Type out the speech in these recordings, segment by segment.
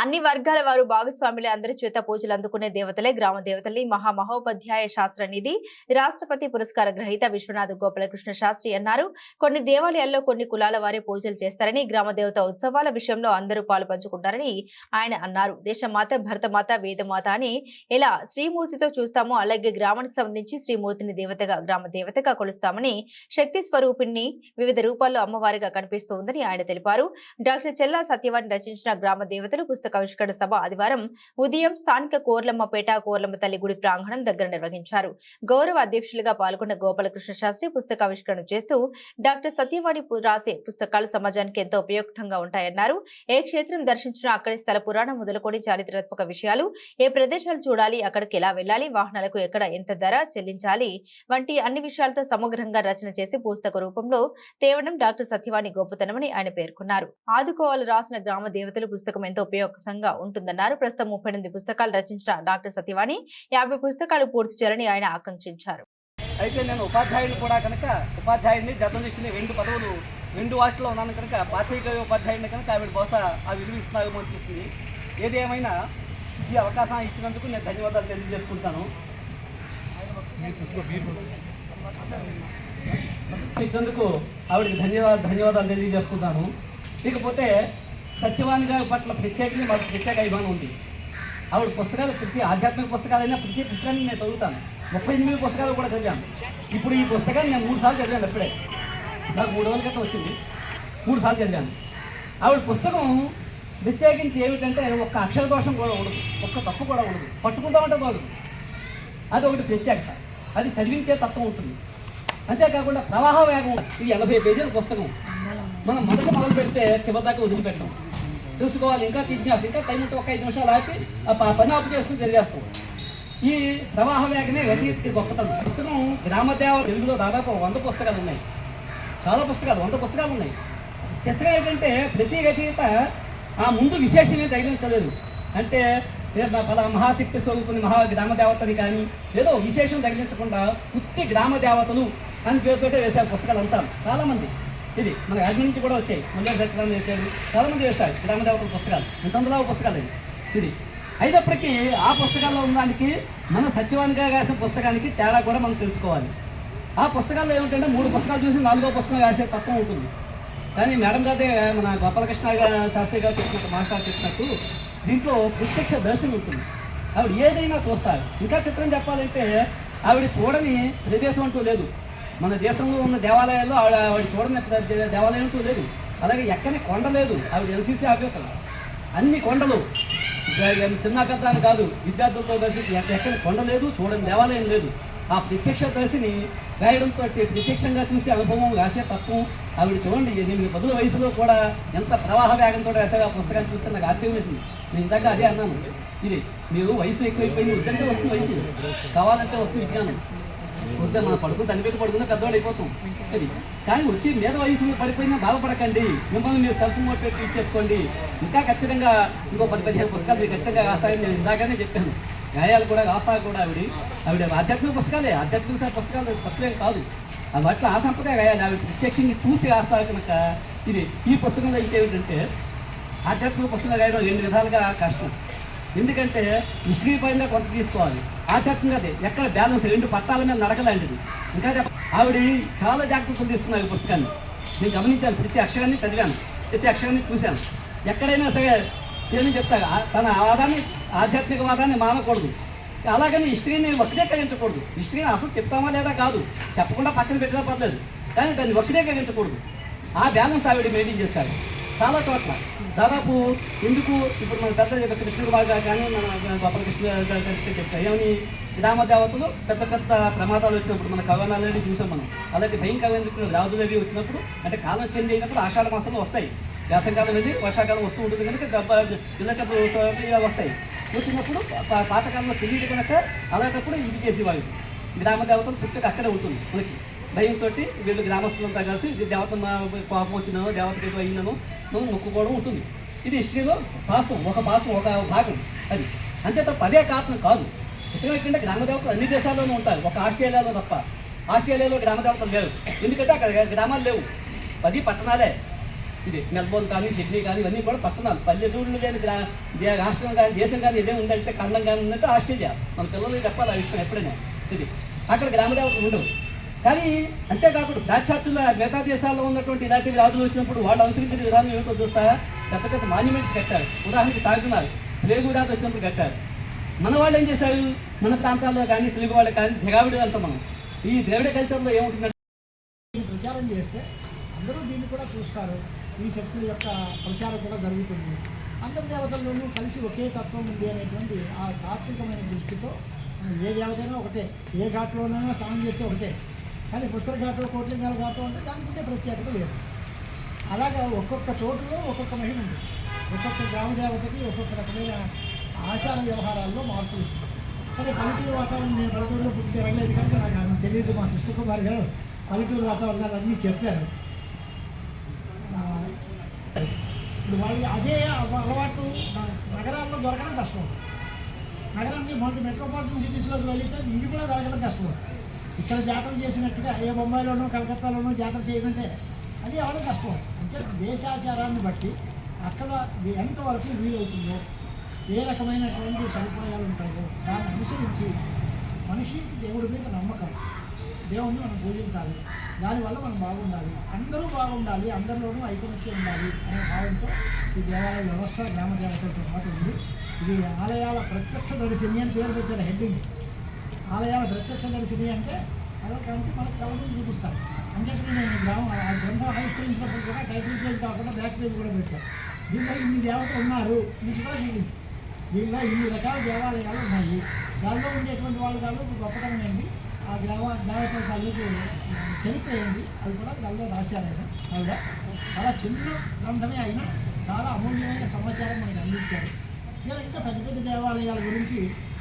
అన్ని వర్గాల వారు భాగస్వాములే అందరి చేత పూజలు అందుకునే దేవతలే గ్రామ దేవతల్ని మహా మహోపాధ్యాయ శాస్త్ర నిధి రాష్ట్రపతి పురస్కార గ్రహీత విశ్వనాథ్ గోపాలకృష్ణ శాస్త్రి అన్నారు. కొన్ని దేవాలయాల్లో కొన్ని కులాల వారే పూజలు చేస్తారని గ్రామ దేవత ఉత్సవాల విషయంలో అందరూ పాలు పంచుకుంటారని ఆయన అన్నారు. దేశమాత భరతమాత వేదమాత అని ఎలా శ్రీమూర్తితో చూస్తామో అలాగే గ్రామానికి సంబంధించి శ్రీమూర్తిని దేవతగా గ్రామ దేవతగా కొలుస్తామని శక్తి స్వరూపిణి వివిధ రూపాల్లో అమ్మవారిగా కనిపిస్తోందని ఆయన తెలిపారు. డాక్టర్ చెల్లా సత్యవాణి రచించిన గ్రామ దేవతలు పుస్తకం ఆవిష్కరణ సభ ఆదివారం ఉదయం స్థానిక కోర్లమ్మపేట కోర్లమ్మ తల్లి గుడి ప్రాంగణం దగ్గర నిర్వహించారు. గౌరవ అధ్యక్షులుగా పాల్గొన్న గోపాలకృష్ణ శాస్త్రి పుస్తక ఆవిష్కరణ చేస్తూ డాక్టర్ సత్యవాణి రాసే పుస్తకాలు సమాజానికి ఎంతో ఉపయుక్తంగా ఉంటాయన్నారు. ఏ క్షేత్రం దర్శించినా అక్కడి స్థల పురాణం మొదలుకొని చారిత్రాత్మక విషయాలు ఏ ప్రదేశాలు చూడాలి అక్కడికి ఎలా వెళ్ళాలి వాహనాలకు ఎక్కడ ఎంత ధర చెల్లించాలి వంటి అన్ని విషయాలతో సమగ్రంగా రచన చేసి పుస్తక రూపంలో తేవడం డాక్టర్ సత్యవాణి గొప్పతనమని ఆయన పేర్కొన్నారు. ఆదుకోవాలి రాసిన గ్రామ దేవతలు పుస్తకం ఎంతో ఉపయోగంగా ఉంటుందన్నారు. ప్రస్తుతం ముప్పై ఎనిమిది పుస్తకాలు రచించిన డాక్టర్ సత్యవాణి యాభై పుస్తకాలు పూర్తి చేయాలని ఆయన ఆకాంక్షించారు. అయితే నేను ఉపాధ్యాయుని కూడా కనుక ఉపాధ్యాయుడిని జర్నలిస్ట్ని రెండు పదవులు రెండు వాటిలో ఉన్నాను కనుక పాత్రిక ఉపాధ్యాయుడిని కనుక ఆవిడ బహుశా ఆ విలువ అనిపిస్తుంది. ఏది ఏమైనా ఈ అవకాశం ఇచ్చినందుకు నేను ధన్యవాదాలు తెలియజేసుకుంటాను. ఇచ్చినందుకు ఆవిడకి ధన్యవాదాలు ధన్యవాదాలు తెలియజేసుకుంటాను. ఇకపోతే సత్యవాణి గారి పట్ల ప్రత్యేకంగా మాకు ప్రత్యేక అభిమానం ఉంది. ఆవిడ పుస్తకాలు ప్రతి ఆధ్యాత్మిక పుస్తకాలైనా ప్రతి పుస్తకాన్ని నేను చదువుతాను. ముప్పై ఎనిమిది పుస్తకాలు కూడా చదివాను. ఇప్పుడు ఈ పుస్తకాన్ని నేను మూడు సార్లు చదివాను అప్పుడే నాకు మూడు రోజుల క్రితం వచ్చింది. మూడు సార్లు చదివాను. ఆవిడ పుస్తకం ప్రత్యేకించి ఏమిటంటే ఒక్క అక్షర దోషం కూడా ఉండదు. ఒక్క తప్పు కూడా ఉండదు. పట్టుకుందామంటే కాదు అది ఒకటి ప్రత్యేకత. అది చదివించే తత్వం ఉంటుంది. అంతేకాకుండా ప్రవాహ వేగం. ఇది ఎనభై పేజీల పుస్తకం. మనం మొదట మొదలు పెడితే చివరిదాకా వదిలిపెట్టడం. చూసుకోవాలి ఇంకా తిజ్ఞాసి ఇంకా టైం ఉంటే ఒక ఐదు నిమిషాలు ఆపి ఆ పని ఆపు చేసుకుని జరిగేస్తాం ఈ ప్రవాహ వేగమే రచయితకి గొప్పతనం పుస్తకం గ్రామదేవ తెలుగులో దాదాపు వంద పుస్తకాలు ఉన్నాయి చాలా పుస్తకాలు వంద పుస్తకాలు ఉన్నాయి చిత్రం ఏంటంటే ప్రతి రచయిత ఆ ముందు. విశేషమే తగిలించలేదు అంటే ఏ- నా పలా మహాశక్తి స్వరూపుని మహా గ్రామ దేవతని కానీ ఏదో విశేషం తగ్గించకుండా ఉత్తి గ్రామ దేవతలు అని పేరుతోటే వేశారు పుస్తకాలు అంటారు చాలామంది ఇది మన రాజమండ్రి నుంచి కూడా వచ్చాయి. ముందే సత్యనారాయణ వేశాడు చాలామంది వేస్తారు గ్రామ పుస్తకాలు. ఇంత వందల పుస్తకాలు ఇది. అయినప్పటికీ ఆ పుస్తకాల్లో ఉన్న దానికి మన సత్యవానిగా రాసిన పుస్తకానికి తేడా కూడా మనం తెలుసుకోవాలి. ఆ పుస్తకాల్లో ఏమిటంటే మూడు పుస్తకాలు చూసి నాలుగో పుస్తకం రాసే తత్వం ఉంటుంది. కానీ మేడం గారే మన గోపాలకృష్ణ శాస్త్రి గారు చెప్పినట్టు మాస్టర్ చెప్పినట్టు దీంట్లో ప్రత్యక్ష దర్శనం ఉంటుంది. ఆవిడ ఏదైనా చూస్తారు. ఇంకా చిత్రం చెప్పాలంటే ఆవిడ చూడని ప్రదేశం అంటూ లేదు. మన దేశంలో ఉన్న దేవాలయాల్లో ఆవిడ ఆవిడ చూడని దేవాలయం అంటూ లేదు. అలాగే ఎక్కని కొండ లేదు. ఆవిడ ఎన్సీసీ ఆఫీసర్. అన్ని కొండలు. చిన్న పెద్ద అని కాదు. విద్యార్థులతో కలిసి ఎక్కడ కొండ లేదు చూడని దేవాలయం లేదు. ఆ ప్రత్యక్ష దర్శిని రాయడంతో ప్రత్యక్షంగా చూసే అనుభవం రాసే తత్వం ఆవిడ చూడండి. ఎనిమిది పదుల వయసులో కూడా ఎంత ప్రవాహ వేగంతో రాసే ఆ పుస్తకాన్ని చూస్తే నాకు ఆశ్చర్యం వేసింది. నేను ఇందాక అదే అన్నాను. ఇది మీరు వయసు ఎక్కువైపోయింది వద్దంటే వస్తుంది వయసు. కావాలంటే వస్తుంది విజ్ఞానం. వద్దా మన పడుకుని దాని పెట్టి పడుకుందా పెద్దవాళ్ళు అయిపోతాం. అది. కానీ వచ్చి మీద వయసు పడిపోయినా బాధపడకండి. మిమ్మల్ని మీరు సెల్ఫ్ మోటివేట్ ఇచ్చేసుకోండి ఇంకా ఖచ్చితంగా ఇంకో పది పదిహేను పుస్తకాలు మీరు ఖచ్చితంగా రాస్తాయని నేను ఇందాకనే చెప్పాను. గాయాలు కూడా రాస్తా కూడా ఆవిడ. ఆవిడ ఆధ్యాత్మిక పుస్తకాలే. ఆధ్యాత్మిక పుస్తకాలు తప్పలే కాదు. ఆ వాటిలో ఆ గాయాలి ఆవిడ ప్రత్యక్షంగా చూసి రాస్తా కనుక ఇది ఈ పుస్తకంలో ఇంకేమిటంటే ఆధ్యాత్మిక పుస్తకాలు రాయడం రెండు విధాలుగా కష్టం. ఎందుకంటే హిస్టరీ పైన కొంత తీసుకోవాలి. ఆధ్యాత్మికత ఎక్కడ బ్యాలెన్స్ రెండు పట్టాల మీద నడకలాంటిది ఇంకా ఆవిడ చాలా జాగ్రత్తలు తీసుకున్నారు ఈ పుస్తకాన్ని. నేను గమనించాను. ప్రతి అక్షరాన్ని చదివాను. ప్రతి అక్షరాన్ని చూశాను. ఎక్కడైనా సరే ఏమని చెప్తారు? ఆ- తన వాదాన్ని ఆధ్యాత్మిక వాదాన్ని మానకూడదు. అలాగని హిస్టరీని వక్రీకరించకూడదు. హిస్టరీని అసలు చెప్తామా లేదా కాదు. చెప్పకుండా పక్కన పెట్టినా పర్లేదు. కానీ దాన్ని వక్రీకరించకూడదు. ఆ బ్యాలెన్స్ ఆవిడ మెయింటైన్ చేస్తారు చాలా చోట్ల. దాదాపు ఎందుకు ఇప్పుడు మన పెద్ద కృష్ణుడు బాగా కానీ మన గోపాలకృష్ణ గారు కలిసి ఏమని? గ్రామ దేవతలు పెద్ద పెద్ద ప్రమాదాలు వచ్చినప్పుడు మన కవనాలని చూసాం మనం. అలాంటి భయంకరమైన రాజులు అవి వచ్చినప్పుడు అంటే కాలం చేంజ్ అయినప్పుడు ఆషాఢ మాసంలో వస్తాయి. వేసవికాలం వెళ్ళి వర్షాకాలం వస్తూ ఉంటుంది కనుక గబ్బ ఇలాంటప్పుడు ఇలా వస్తాయి. వచ్చినప్పుడు పాతకాలంలో తెలియదు కనుక అలాంటప్పుడు ఇది చేసేవాళ్ళు. గ్రామ దేవతలు పుట్టుక అక్కడే ఉంటుంది మనకి. భయంతో వీళ్ళు గ్రామస్తులంతా కలిసి ఇది దేవత మా కోపం వచ్చిందనో దేవతకి ఏదో అయిందనో మనం మొక్కుకోవడం ఉంటుంది. ఇది హిస్టరీలో పాసం ఒక పాసం ఒక భాగం అది. అంతే తప్ప అదే కారణం కాదు. చిత్రం గ్రామదేవతలు గ్రామ దేవతలు అన్ని దేశాల్లోనూ ఉంటారు. ఒక ఆస్ట్రేలియాలో తప్ప ఆస్ట్రేలియాలో గ్రామ దేవతలు లేవు ఎందుకంటే అక్కడ గ్రామాలు లేవు. పది పట్టణాలే. ఇది మెల్బోర్న్ కానీ సిడ్నీ కానీ ఇవన్నీ కూడా పట్టణాలు. పల్లెటూళ్ళు కానీ గ్రా రాష్ట్రం కానీ దేశం కానీ ఇదే ఉందంటే ఖండం కానీ ఉందంటే ఆస్ట్రేలియా. మన పిల్లలకి చెప్పాలి ఆ విషయం ఎప్పుడైనా. ఇది. అక్కడ గ్రామ దేవతలు ఉండవు. కానీ అంతేకాకుండా పాశ్చాత్యుల మిగతా దేశాల్లో ఉన్నటువంటి ఇలాంటి రాజులు వచ్చినప్పుడు వాళ్ళు అనుసరించిన విధానం ఏమిటో చూస్తా? పెద్ద పెద్ద మాన్యుమెంట్స్ కట్టారు. ఉదాహరణకి చార్మినార్ తెలుగు వ్యాధి వచ్చినప్పుడు కట్టారు. మన వాళ్ళు ఏం చేశారు? మన ప్రాంతాల్లో కానీ తెలుగు వాళ్ళు కానీ దిగావిడి అంటాం మనం. ఈ ద్రవిడ కల్చర్లో ఏముంటుందంటే ప్రచారం చేస్తే అందరూ దీన్ని కూడా చూస్తారు. ఈ శక్తుల యొక్క ప్రచారం కూడా జరుగుతుంది. అందరి దేవతల్లోనూ కలిసి ఒకే తత్వం ఉంది అనేటువంటి ఆ తాత్వికమైన దృష్టితో ఏ దేవతైనా ఒకటే. ఏ ఘాట్లోనైనా స్నానం చేస్తే ఒకటే. కానీ పుష్కర ఘాటు కోట్లింగాల ఘాటు అంటే దానికి ఉండే ప్రత్యేకత లేదు. అలాగా ఒక్కొక్క చోటులో ఒక్కొక్క మహిమ ఉంది. ఒక్కొక్క గ్రామ దేవతకి ఒక్కొక్క రకమైన ఆచార వ్యవహారాల్లో మార్పులు సరే పల్లెటూరు వాతావరణం నేను పల్లెటూరులో పుట్టి తిరగలేదు కనుక నాకు తెలియదు మా కృష్ణకుమార్ గారు. పల్లెటూరు వాతావరణాలు అన్నీ చెప్పారు. ఇప్పుడు వాళ్ళు అదే అలవాటు నగరాల్లో దొరకడం కష్టం. నగరానికి మనకి మెట్రోపాలిటన్ సిటీస్లోకి వెళితే ఇది కూడా దొరకడం కష్టం. ఇక్కడ జాతర చేసినట్టుగా ఏ బొంబాయిలోనో కలకత్తాలోనో జాతర చేయమంటే అది అవడం కష్టం. అంటే దేశాచారాన్ని బట్టి అక్కడ ఎంతవరకు వీలవుతుందో ఏ రకమైనటువంటి సదుపాయాలు ఉంటాయో దాన్ని అనుసరించి మనిషికి దేవుడి మీద నమ్మకం. దేవుణ్ణి మనం పూజించాలి. దానివల్ల మనం బాగుండాలి. అందరూ బాగుండాలి అందరిలోనూ ఐకమత్యం ఉండాలి అనే భావంతో ఈ దేవాలయ వ్యవస్థ గ్రామ దేవతలతో పాటు ఉంది. ఇది ఆలయాల ప్రత్యక్ష దర్శిని అని పేరు పెట్టారు హెడ్డింగ్. ఆలయాల ప్రత్యక్ష దర్శిని అంటే అలా కాబట్టి మనకు కళ్ళని చూపిస్తారు. అందుకే నేను గ్రామం ఆ గ్రంథం ఆవిష్కరించినప్పుడు కూడా టైటిల్ పేజ్ కాకుండా బ్యాక్ పేజ్ కూడా పెట్టాను దీనిలో ఇన్ని దేవతలు ఉన్నారు నుంచి కూడా చూపించి దీనిలో ఇన్ని రకాల దేవాలయాలు ఉన్నాయి. దానిలో ఉండేటువంటి వాళ్ళు కాదు గొప్పతనం ఏంటి? ఆ గ్రామ దేవతల తాలూకు చరిత్ర ఏంటి? అది కూడా దానిలో రాశారు ఆయన. ఆవిడ చాలా చిన్న గ్రంథమే అయినా చాలా అమూల్యమైన సమాచారం మనకు అందించారు. ఇలా ఇంకా పెద్ద పెద్ద దేవాలయాల గురించి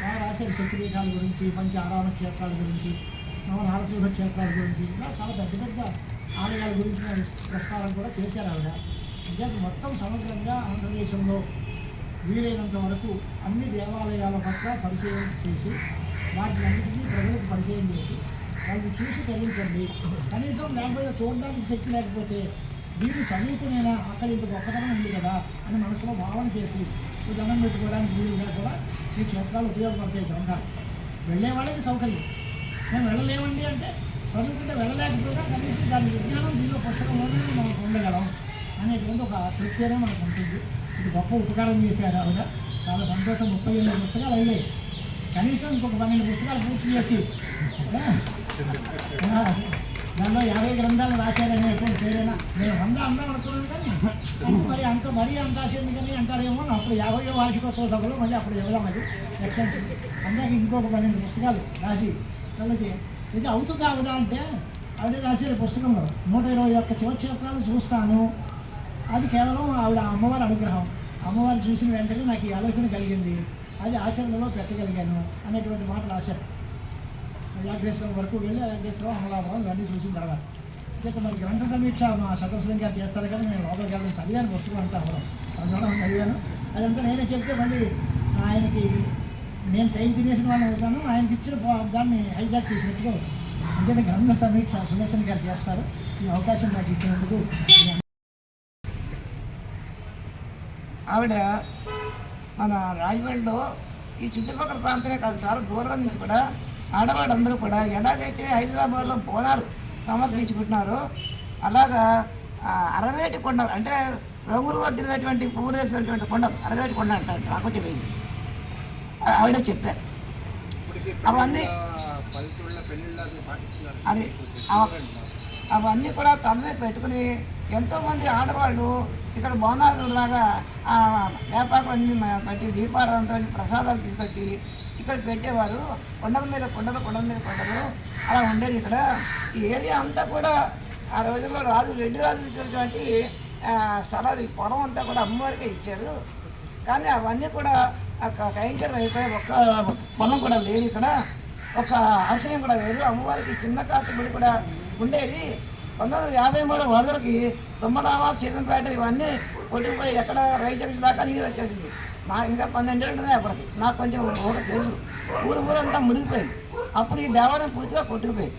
బాగా రాశారు శక్తిపీఠాల గురించి పంచ ఆరామ క్షేత్రాల గురించి నా నారసింహ క్షేత్రాల గురించి ఇలా చాలా పెద్ద పెద్ద ఆలయాల గురించి ప్రస్తావన కూడా చేశారు ఆవిడ. అంటే మొత్తం సమగ్రంగా ఆంధ్రదేశంలో వీలైనంత వరకు అన్ని దేవాలయాల పట్ల పరిచయం చేసి వాటిలన్నింటినీ ప్రజలకు పరిచయం చేసి వాళ్ళు చూసి తగ్గించండి కనీసం లేకపోతే చూడడానికి శక్తి లేకపోతే వీళ్ళు చదువుకునేనా అక్కడ ఇంత గొప్పతనం ఉంది కదా అని మనసులో భావన చేసి ఈ దండం పెట్టుకోవడానికి వీలుగా కూడా ఈ క్షేత్రాలు ఉపయోగపడతాయి గ్రంథాలు. వెళ్ళే వాళ్ళకి సౌకర్యం. మేము వెళ్ళలేమండి అంటే చదువుకుంటే వెళ్ళలేకపోయినా కనీసం దాని విజ్ఞానం దీనిలో పుస్తకంలోనే మనం పొందగలం అనేటువంటి ఒక తృప్తినే మనకు ఉంటుంది. ఇది గొప్ప ఉపకారం చేశారు ఆవిడ. చాలా సంతోషం ముప్పై ఎనిమిది పుస్తకాలు అయ్యాయి కనీసం ఇంకొక పన్నెండు పుస్తకాలు పూర్తి చేసి. దానిలో యాభై గ్రంథాలు రాశారనేటువంటి పేరైనా? నేను వంద అందాం అనుకున్నాను కానీ మరి అంత మరీ అంత రాసేది కానీ అంటారేమో అప్పుడు యాభై వార్షికోత్సవ సభలో మళ్ళీ అప్పుడు ఇవ్వడం అది ఎక్సెన్స్ అందాక ఇంకొక పన్నెండు పుస్తకాలు రాసి వాళ్ళకి ఇది అవుతుందా అవుదా అంటే ఆవిడ రాసే పుస్తకంలో నూట ఇరవై ఒక్క శివక్షేత్రాలు చూస్తాను. అది కేవలం ఆవిడ అమ్మవారి అనుగ్రహం. అమ్మవారిని చూసిన వెంటనే నాకు ఈ ఆలోచన కలిగింది. అది ఆచరణలో పెట్టగలిగాను అనేటువంటి మాట రాశారు. యాగ్రేశ్వరం వరకు వెళ్ళి వెంకటేశ్వరం అమలాపురం ఇవన్నీ చూసిన తర్వాత. చేత మరి గ్రంథ సమీక్ష మా సదస్సులు చేస్తారు కానీ నేను లోపలికి వెళ్ళడం చదివాను పుస్తకం అంతా అసలు చదవడం చదివాను. అదంతా నేనే చెప్తే మళ్ళీ ఆయనకి నేను టైం తినేసిన వాళ్ళని అవుతాను ఆయనకి ఇచ్చిన దాన్ని హైజాక్ చేసినట్టుగా వచ్చింది అంతేనా గ్రంథ సమీక్ష సుదర్శన్ గారు చేస్తారు. ఈ అవకాశం నాకు ఇచ్చినందుకు ఆవిడ మన రాజమండ్రిలో ఈ చుట్టుపక్కల ప్రాంతమే కాదు చాలా దూరం నుంచి కూడా ఆడవాళ్ళందరూ కూడా ఎలాగైతే హైదరాబాద్లో బోనాలు సమర్పించుకుంటున్నారో అలాగా అరవేటి కొండలు అంటే రంగులు వద్దినటువంటి పువ్వులు వేసినటువంటి కొండలు అరవేటి కొండ అంటారు నాకు తెలియదు. ఆవిడ చెప్పారు. అవన్నీ అది అవన్నీ కూడా తననే పెట్టుకుని ఎంతోమంది ఆడవాళ్ళు ఇక్కడ బోనాలు లాగా ఆ వేపాకులన్నీ పట్టి పెట్టి ప్రసాదాలు తీసుకొచ్చి ఇక్కడ పెట్టేవారు. కొండల మీద కొండలు కొండల మీద కొండలు. అలా ఉండేది ఇక్కడ. ఈ ఏరియా అంతా కూడా ఆ రోజుల్లో రాజు రెడ్డి రాజు ఇచ్చినటువంటి స్థలాలు ఈ పొలం అంతా కూడా అమ్మవారికే ఇచ్చారు. కానీ అవన్నీ కూడా కైంకర్యం అయిపోయి ఒక్క పొలం కూడా లేదు ఇక్కడ. ఒక ఆశయం కూడా లేదు. అమ్మవారికి చిన్న కాస్త గుడి కూడా ఉండేది. పంతొమ్మిది వందల యాభై మూడు వరదలకి దుమ్మరామ సీతంపేట ఇవన్నీ కొట్టుకుపోయి ఎక్కడ రైస్ దాకా నీరు వచ్చేసింది. నా ఇంకా పన్నెండేళ్ళు ఉన్నాయి అప్పటికి. నాకు కొంచెం ఊరు తెలుసు. ఊరు ఊరంతా మునిగిపోయింది. అప్పుడు ఈ దేవాలయం పూర్తిగా కొట్టుకుపోయింది.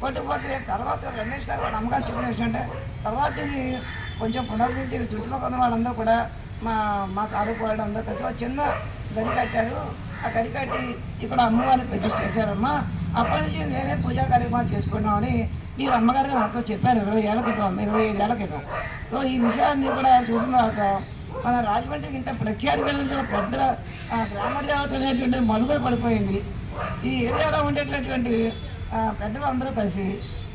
కొట్టుకుపోతే తర్వాత రమేష్ గారు వాళ్ళ అమ్మగారు చెప్పిన విషయం అంటే తర్వాత ఇది కొంచెం పునరుద్ధరించి చుట్టుపక్కల ఉన్న వాళ్ళందరూ కూడా మా మా తాలూకు వాళ్ళు అందరూ కలిసి ఒక చిన్న గది కట్టారు. ఆ గది కట్టి ఇక్కడ అమ్మవారిని ప్రతిష్ఠ చేశారమ్మా. అప్పటి నుంచి నేనే పూజా కార్యక్రమాలు చేసుకున్నామని ఈ అమ్మగారు నాతో చెప్పారు. ఇరవై ఏళ్ళ క్రితం ఇరవై ఐదు ఏళ్ళ క్రితం. సో ఈ విషయాన్ని కూడా చూసిన తర్వాత మన రాజమండ్రికి ఇంత ప్రఖ్యాతి కలిగిన పెద్ద గ్రామ దేవత అనేటువంటి మనుగడ పడిపోయింది. ఈ ఏరియాలో ఉండేటటువంటి పెద్దలందరూ కలిసి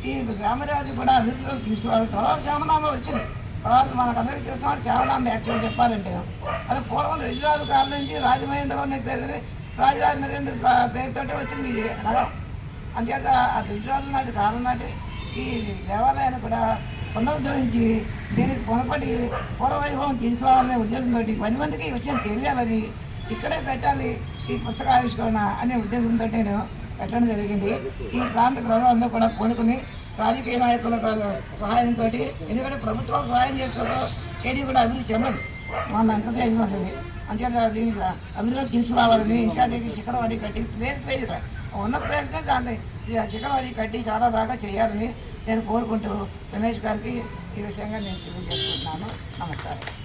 ఈ గ్రామ దేవత కూడా అభివృద్ధిలోకి తీసుకురావాలి. తర్వాత శామనామ వచ్చింది. తర్వాత మనకు అందరికీ తెలిసిన వాడు యాక్చువల్ చెప్పాలంటే. అది పూర్వం రెడ్డిరాజు కాలం నుంచి రాజమహేంద్రం అనే పేరు రాజరాజ నరేంద్ర పేరుతోటే వచ్చింది నగరం. అంతేత ఆ రెడ్డిరాజు నాటి కాలం నాటి ఈ దేవాలయాన్ని కూడా పునరుద్ధరించి దీనికి పొనపడి పూర్వవైభవం తీసుకురావాలనే ఉద్దేశంతో పది మందికి ఈ విషయం తెలియాలని ఇక్కడే పెట్టాలి ఈ పుస్తక ఆవిష్కరణ అనే ఉద్దేశంతో నేను పెట్టడం జరిగింది. ఈ ప్రాంత ప్రజలందరూ కూడా కోరుకుని రాజకీయ నాయకుల సహాయంతో ఎందుకంటే ప్రభుత్వం సహాయం చేస్తుందో ఏది కూడా అభివృద్ధి చెందదు. మనం వెంకటేశ్వర వస్తుంది అంతేత దీనికి అభివృద్ధి తీసుకురావాలని ఇంకా దీనికి శిఖరవాడి కట్టి ప్లేస్ లేదు ఉన్న ప్లేస్గా దాన్ని ఈ శిఖరవాడి కట్టి చాలా బాగా చేయాలని నేను కోరుకుంటూ రమేష్ గారికి ఈ విషయంగా నేను తెలియజేస్తున్నాను. నమస్కారం.